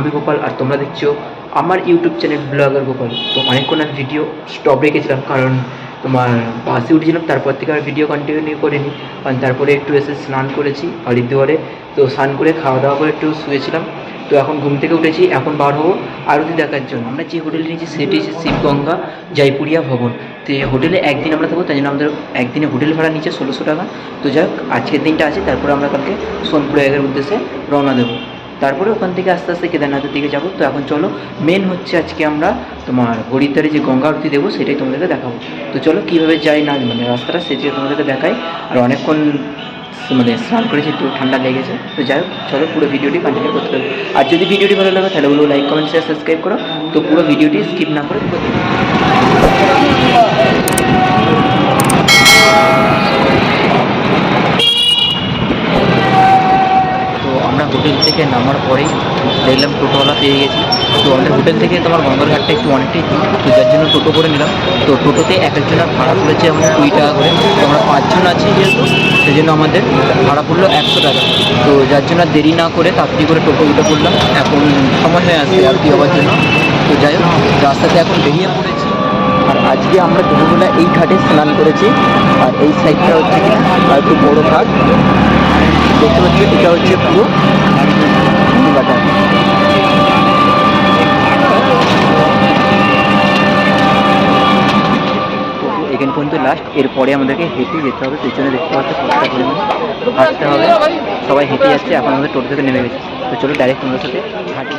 আমি গোপাল আর তোমরা দেখছ আমার ইউটিউব চ্যানেল ব্লগার গোপাল। তো অনেকক্ষণ আর ভিডিও স্টপ রেখেছিলাম কারণ তোমার বাসে উঠেছিলাম, তারপর থেকে আর ভিডিও কন্টিনিউ করিনি। কারণ তারপরে একটু এসে স্নান করেছি হরিদ্বারে তো স্নান করে খাওয়া দাওয়া করে একটু শুয়েছিলাম। তো এখন ঘুম থেকে উঠেছি, এখন বার হব আরতি দেখার জন্য। আমরা যে হোটেলে নিয়েছি সেটি হচ্ছে শিবগঙ্গা জয়পুরিয়া ভবন। তো এই হোটেলে একদিন আমরা থাকব তাই জন্য আমাদের একদিনে হোটেল ভাড়া নিচ্ছে ষোলোশো টাকা। তো যাই হোক, আজকের দিনটা আছে, তারপরে আমরা কালকে সোনপুর উদ্দেশ্যে রওনা দেবো। তারপরে ওখান থেকে আস্তে আস্তে কেদারনাথের দিকে যাব। তো এখন চলো মেন হচ্ছে আজকে আমরা তোমার হরিদ্বারে যে গঙ্গা আরতি দেবো, সেটাই তোমাদেরকে দেখাবো। তো চলো, কীভাবে যাই না মানে রাস্তাটা সেটি তোমাদেরকে দেখাই। আর অনেকক্ষণ মানে স্নান করেছি, একটু ঠান্ডা লেগেছে। তো যাই হোক, চলো পুরো ভিডিওটি কন্টিনিউ করতে হবে আর যদি ভিডিওটি ভালো লাগে, তাহলে বলো লাইক কমেন্ট শেয়ার সাবস্ক্রাইব করো। তো পুরো ভিডিওটি স্কিপ না করে পুরো দেখো। তো আমরা হোটেল থেকে নামার পরেই দেখলাম টোটোওয়ালা পেয়ে গেছি। তো আমাদের হোটেল থেকে তোমার গঙ্গারঘাটটা একটু অনেকটাই দূর তো যার জন্য টোটো করে নিলাম। তো টোটোতে এক একজনের ভাড়া পড়েছে আমাদের কুড়ি টাকা করে। তো আমরা পাঁচজন আছি যেহেতু সেই জন্য আমাদের ভাড়া পড়ল একশো টাকা। তো যার জন্য দেরি না করে তাড়াতাড়ি করে টোটো উঠে পড়লাম এখন সময় হয়ে আসছে আর কি হওয়ার জন্য। তো যাই হোক, রাস্তাতে এখন বেরিয়ে পড়েছি। আর আজকে আমরা দুপুরবেলা এই ঘাটে স্নান করেছি। আর এই সাইডটা হচ্ছে একটু বড় ঘাট। দেখতে পাচ্ছি, এটা হচ্ছে পুরো এখান পর্যন্ত লাস্ট এরপরে আমাদেরকে হেঁটে যেতে হবে, পেছনে দেখতে পাচ্ছি কতটা পরিমাণে হাঁটতে হবে। সবাই হেঁটে যাচ্ছে, এখন আমাদের টোটো থেকে নেমে গেছে। তো চলো ডাইরেক্ট তোমাদের সাথে হাঁটি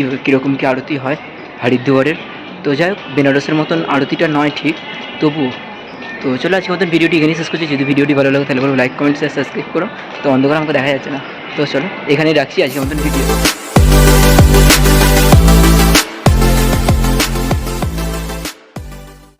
কী, কীরকম কী আরতি হয় হরিদ্বারের? তো যাই হোক, বেনারসের মতন আরতিটা নয় ঠিক তবু তো চলে আজকে মতন ভিডিওটি এখানে শেষ করছি। যদি ভিডিওটি ভালো লাগে, তাহলে লাইক কমেন্ট শেয়ার সাবস্ক্রাইব করো। তো অন্ধকার আমাকে দেখা যাচ্ছে না। তো চলো, এখানেই রাখছি আজকে মতন ভিডিও।